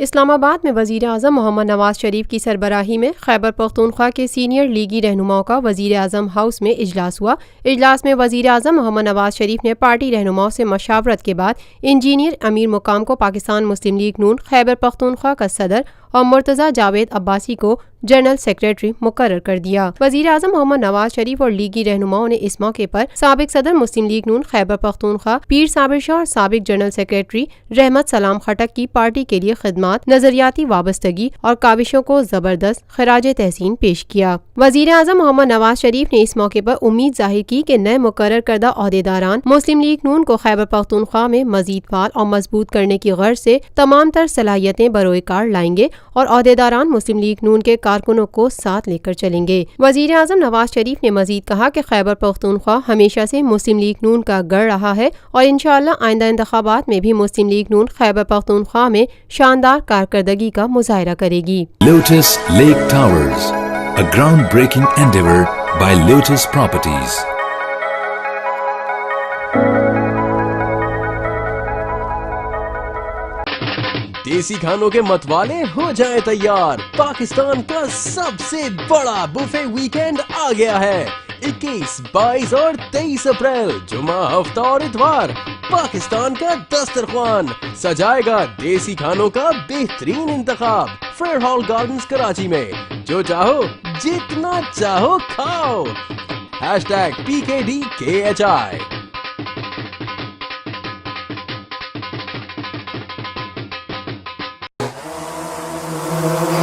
اسلام آباد میں وزیر اعظم محمد نواز شریف کی سربراہی میں خیبر پختونخوا کے سینئر لیگی رہنماؤں کا وزیر اعظم ہاؤس میں اجلاس ہوا۔ اجلاس میں وزیر اعظم محمد نواز شریف نے پارٹی رہنماؤں سے مشاورت کے بعد انجینئر امیر مقام کو پاکستان مسلم لیگ نون خیبر پختونخوا کا صدر اور مرتضی جاوید عباسی کو جنرل سیکریٹری مقرر کر دیا۔ وزیر اعظم محمد نواز شریف اور لیگی رہنماؤں نے اس موقع پر سابق صدر مسلم لیگ نون خیبر پختونخوا، پیر صابر شاہ اور سابق جنرل سیکریٹری رحمت سلام خٹک کی پارٹی کے لیے خدمات، نظریاتی وابستگی اور کاوشوں کو زبردست خراج تحسین پیش کیا۔ وزیر اعظم محمد نواز شریف نے اس موقع پر امید ظاہر کی کہ نئے مقرر کردہ عہدیداران مسلم لیگ نون کو خیبر پختونخوا میں مزید فعال اور مضبوط کرنے کی غرض سے تمام تر صلاحیتیں بروئے کار لائیں گے اور عہدیداران مسلم لیگ نون کے کارکنوں کو ساتھ لے کر چلیں گے وزیر اعظم نواز شریف نے مزید کہا کہ خیبر پختونخوا ہمیشہ سے مسلم لیگ نون کا گڑھ رہا ہے اور انشاءاللہ آئندہ انتخابات میں بھی مسلم لیگ نون خیبر پختونخوا میں شاندار کارکردگی کا مظاہرہ کرے گی Lotus Lake Towers, a groundbreaking endeavor by Lotus Properties. دیسی کھانوں کے متوالے ہو جائیں تیار۔ پاکستان کا سب سے بڑا بفے ویکینڈ آ گیا ہے۔ اکیس، بائیس اور تیئیس اپریل، جمعہ، ہفتہ اور اتوار۔ پاکستان کا دسترخوان۔ سجائے گا دیسی کھانوں کا بہترین انتخاب۔ فیئر ہال گارڈنز، کراچی میں۔ جو چاہو، جتنا چاہو کھاؤ۔ ہیش ٹیگ پی کے ڈی کے ایچ آئی۔ Música